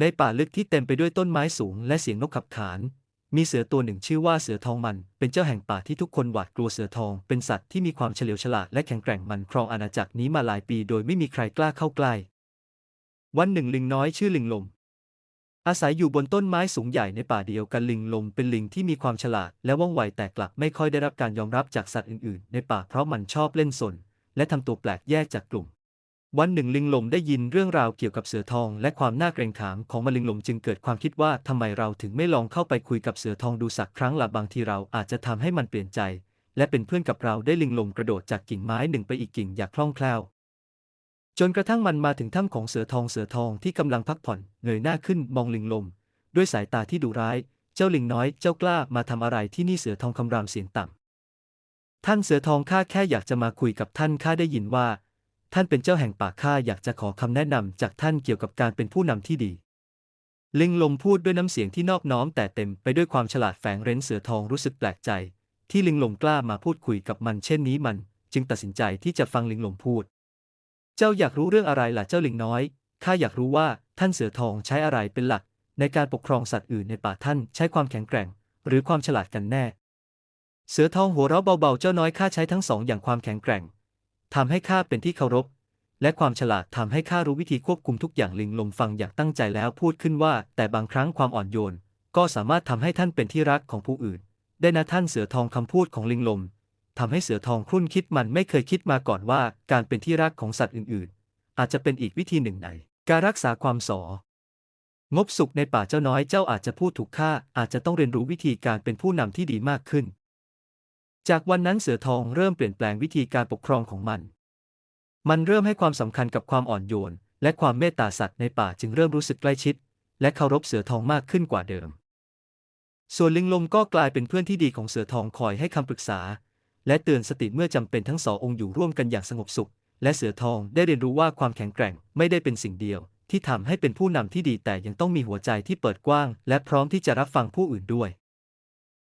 ในป่าลึกที่เต็มไปด้วยต้นไม้สูงและเสียงนกขับขาน มีเสือตัวหนึ่งชื่อว่าเสือทองมัน เป็นเจ้าแห่งป่าที่ทุกคนหวาดกลัวเสือทอง เป็นสัตว์ที่มีความเฉลียวฉลาดและแข็งแกร่งมันครองอาณาจักรนี้มาหลายปีโดยไม่มีใครกล้าเข้าใกล้ วันหนึ่งลิงน้อยชื่อลิงลม อาศัยอยู่บนต้นไม้สูงใหญ่ในป่าเดียวกันลิงลมเป็นลิงที่มีความฉลาดและว่องไวแต่กลับไม่ค่อยได้รับการยอมรับจากสัตว์อื่นๆ ในป่าเพราะมันชอบเล่นสนและทำตัวแปลกแยกจากกลุ่ม วันหนึ่งลิงลมได้ยินเรื่องราวเกี่ยวกับเสือทองและความน่าเกรงขามของมันลิงลมจึงเกิดความคิดว่าทำไมเราถึงไม่ลองเข้าไปคุยกับเสือทองดูสักครั้งละบางทีเราอาจจะทำให้มันเปลี่ยนใจ และเป็นเพื่อนกับเราได้ลิงลมกระโดดจากกิ่งไม้หนึ่งไปอีกกิ่งอย่างคล่องแคล่ว จนกระทั่งมันมาถึงถ้ำของเสือทองเสือทองที่กำลังพักผ่อนเงยหน้าขึ้นมองลิงลม ด้วยสายตาที่ดุร้าย เจ้าลิงน้อยเจ้ากล้ามาทำอะไรที่นี่เสือทองคำรามเสียงต่ำท่านเสือทองข้าแค่อยากจะมาคุยกับท่านข้าได้ยินว่า ท่านเป็นเจ้าแห่งป่าข้าอยากจะขอคำแนะนำจากท่านเกี่ยวกับการเป็นผู้นำที่ดี ลิงลมพูดด้วยน้ำเสียงที่นอบน้อมแต่เต็มไปด้วยความฉลาดแฝงเร้นเสือทองรู้สึกแปลกใจ ที่ลิงลมกล้ามาพูดคุยกับมันเช่นนี้มัน จึงตัดสินใจที่จะฟังลิงลมพูด เจ้าอยากรู้เรื่องอะไรล่ะเจ้าลิงน้อยข้าอยากรู้ว่าท่านเสือทองใช้อะไรเป็นหลัก ในการปกครองสัตว์อื่นในป่าท่านใช้ความแข็งแกร่ง หรือความฉลาดกันแน่ เสือทองหัวเราะเบาๆเจ้าน้อยข้าใช้ทั้งสองอย่างความแข็งแกร่ง ทำให้ข้าเป็นที่เคารพ และความฉลาดทำให้ข้ารู้วิธีควบคุมทุกอย่างลิงลมฟังอย่างตั้งใจแล้วพูดขึ้นว่า แต่บางครั้งความอ่อนโยน ก็สามารถทำให้ท่านเป็นที่รักของผู้อื่น ได้นะท่านเสือทองคำพูดของลิงลมทำให้เสือทองครุ่นคิดมันไม่เคยคิดมาก่อนว่า การเป็นที่รักของสัตว์อื่นๆ อาจจะเป็นอีกวิธีหนึ่งในการรักษาความสองบสุขในป่าเจ้าน้อยเจ้าอาจจะพูดถูกค่าอาจจะต้องเรียนรู้วิธีการเป็นผู้นำที่ดีมากขึ้น จากวันนั้นเสือทองเริ่มเปลี่ยนแปลงวิธีการปกครองของมัน มันเริ่มให้ความสำคัญกับความอ่อนโยน และความเมตตาสัตว์ในป่าจึงเริ่มรู้สึกใกล้ชิด และเคารพเสือทองมากขึ้นกว่าเดิม ส่วนลิงลมก็กลายเป็นเพื่อนที่ดีของเสือทองคอยให้คำปรึกษา และเตือนสติเมื่อจำเป็นทั้งสององค์อยู่ร่วมกันอย่างสงบสุข และเสือทองได้เรียนรู้ว่าความแข็งแกร่งไม่ได้เป็นสิ่งเดียว ที่ทำให้เป็นผู้นำที่ดีแต่ยังต้องมีหัวใจที่เปิดกว้าง และพร้อมที่จะรับฟังผู้อื่นด้วย